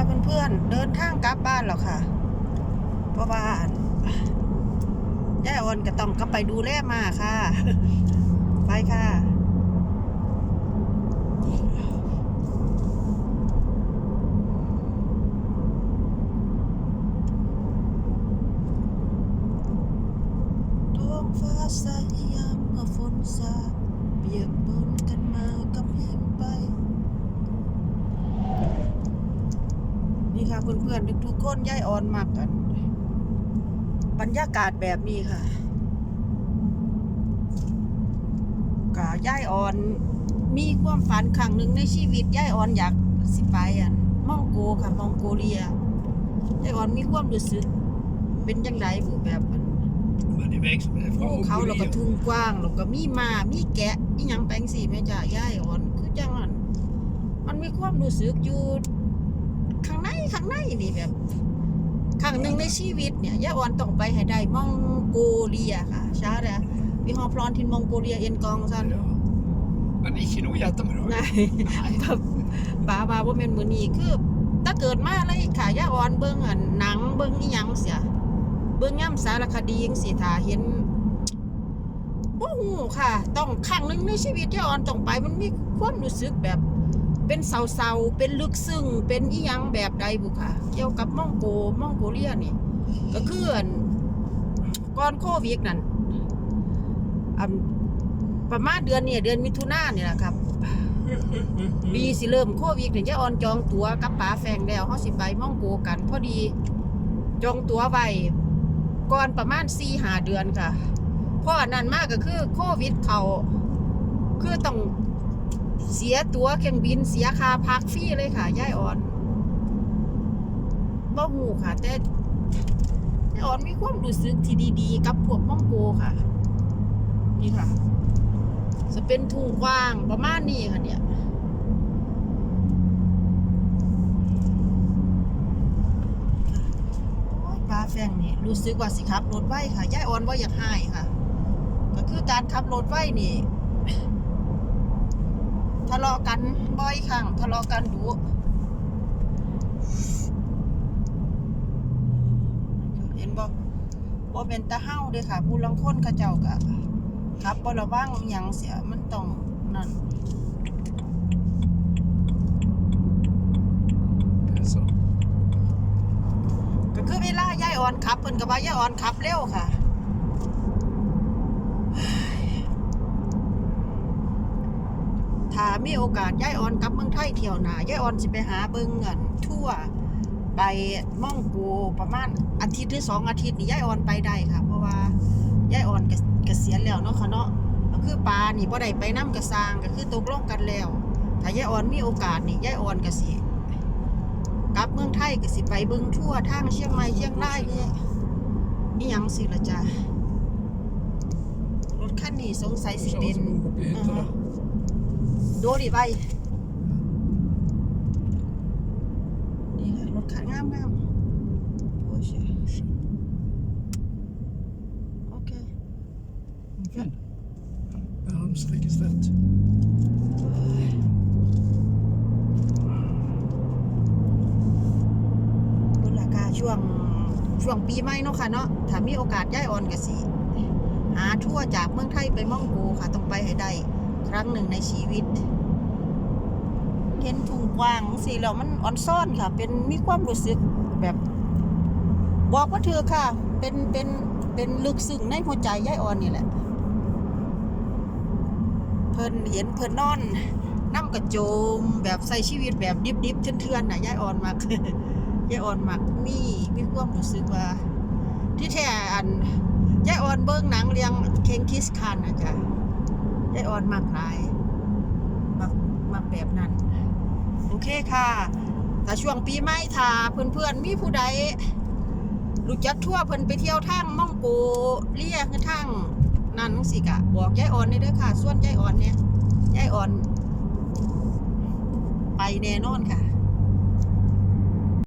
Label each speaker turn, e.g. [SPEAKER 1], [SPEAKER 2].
[SPEAKER 1] ค่ะเพื่อนๆ เดินทางกลับบ้านแล้วค่ะ เพราะว่าย่าออนก็ต้องกลับไปดูแลมาค่ะ ไปค่ะท้องฟ้าใสยามเมื่อฝนสาเปียกปนกันมากับแห้งไป นี่ค่ะ เพื่อนๆทุกๆคนย้ายออนมากกัน บรรยากาศแบบนี้ค่ะกะย้ายออน มีความฝันครั้งหนึ่งในชีวิตย้ายออนอยากสิไปอันมองโกค่ะมองโกเลียย้ายออนมีความรู้สึก เป็นจังไดบุแบบภูเขาแล้วก็ทุ่งกว้างแล้วก็มีมามีแกะอีหยังแปลงสีแม่จ้าย่ายอ่อน คือจังอันมันมีความรู้สึกอยู่ ข้างในข้างในนี่แบบครั้งหนึ่งในชีวิตเนี่ยย่าอ่อนต้องไปให้ได้มองโกเลียค่ะช้าเลยวิฮอพลอนทินมองโกเลียเอ็นกองซัน
[SPEAKER 2] Ja. Men ikke noe jättemycket.
[SPEAKER 1] นายป้าบาว่าเป็นมือนี้คือถ้าเกิดมาเลยค่ะย่าอ่อนเบิ่งอันหนังเบิ่งอีหยังเสียเบิ่งย่ำสารคดีจังสิถ้าเห็นโอ้โหค่ะ ต้องครั้งหนึ่งในชีวิตที่ออนต้องไปมันมีความรู้สึกแบบ เป็นเศร้าๆเป็นลึกซึ้งเป็นอียังแบบใดบุค่ะ เกี่ยวกับมองโกมองโกเลียนี่ ก็คืออันก่อนโควิดนั่นอันประมาณเดือนเนี่ยเดือนมิถุนายนนี่แหละครับปีสิเริ่มโควิดเนี่ยจะออนจองตั๋วกับป๋าแฟงแล้วเฮาสิไปมองโกกัน พอดีจองตั๋วไว้ก่อนประมาณ4 5เดือนค่ะเพราะอันนั้นมากก็คือโควิดเขาคือต้อง เสียตั๋วเครื่องบินเสียค่าพักฟรีเลยค่ะย่ายอ่อนบ่หูค่ะ แต่ย่ายอ่อนมีความรู้สึกที่ดีๆ กับพวกมองโกค่ะ นี่ค่ะ จะเป็นทุ่งกว้างประมาณนี้ค่ะเนี่ยปลาแฟงนี่รู้สึกว่าสิขับรถไว้ค่ะย่ายอ่อนว่าอยากหายค่ะ ก็คือการขับรถไว้นี่ ทะเลาะกันบ่อยครั้งทะเลาะกันดุเห็นบ่บ่เป็นตาเฮาเด้อค่ะ ผู้ลังคนเขาเจ้าก็ขับบ่ระวังหยังเสียมันต้องนั่นก็คือเวลาย่ายอ่อนขับเพิ่นก็ว่าย่ายอ่อนขับเร็วค่ะ ถ้ามีโอกาสย่ายออนกลับเมืองไทยเที่ยวหน้าย่ายออนสิไปหาเบิ่งเงินทั่วไปม่องปูประมาณอาทิตย์หรือสองอาทิตย์นี่ย่ายออนไปได้ค่ะ เพราะว่าย่ายออนกเกษียณแล้วเนาะค่ะเนาะก็คือปลานี่บ่ได้ไปน้ำกระซางก็คือตกลงกันแล้ว ถ้าย่ายออนมีโอกาสนี่ย่ายออนก็สิกลับเมืองไทยก็สิไปเบิ่งทั่วทางเชียงใหม่เชียงรายนี่นี่ยังสิละจ้ะรถคันนี้สงสัยสิเป็น
[SPEAKER 2] som Mongoliet. Eller?
[SPEAKER 1] โดดิไปนี่ค่ะรถคันงามงามโอ้ยโอเค
[SPEAKER 2] Okej. Ja, sträckeställt.
[SPEAKER 1] บุญราคาช่วงช่วงปีใหม่เนาะค่ะเนาะถ้ามีโอกาสย้ายออนก็สิหาทั่วจากเมืองไทยไปม่องโกค่ะต้องไปให้ได้ ครั้งหนึ่งในชีวิต เห็นทุ่งกว้างสิแล้วมันอ่อนซ่อนค่ะ เป็นมีความรู้สึกแบบบอกว่าเธอค่ะ เป็นเป็นเป็นลึกซึ้งในหัวใจยายอ่อนนี่แหละ เพิ่นเห็นเพิ่นนอนน้ำกระโจมแบบใส่ชีวิตแบบดิบๆเทื่อนๆน่ะยายอ่อนมากยายอ่อนมักมีมีความรู้สึกว่า ที่แท้อันยายอ่อนเบิ่งหนังเรียงเคงคิสคันนะจ๊ะายอ่อนมากหลายมากมากแบบนั้น โอเคค่ะแต่ช่วงปีใหม่ถ้าเพื่อนๆมีผู้ใดรู้จักทั่วเพิ่นไปเที่ยวทางม่องโกเรียกทางนั่นจั่งสิกะบอกยายอ่อนนี่เด้อค่ะ ส่วนยายอ่อนเนี่ยยายอ่อน ไปแน่นอนค่ะ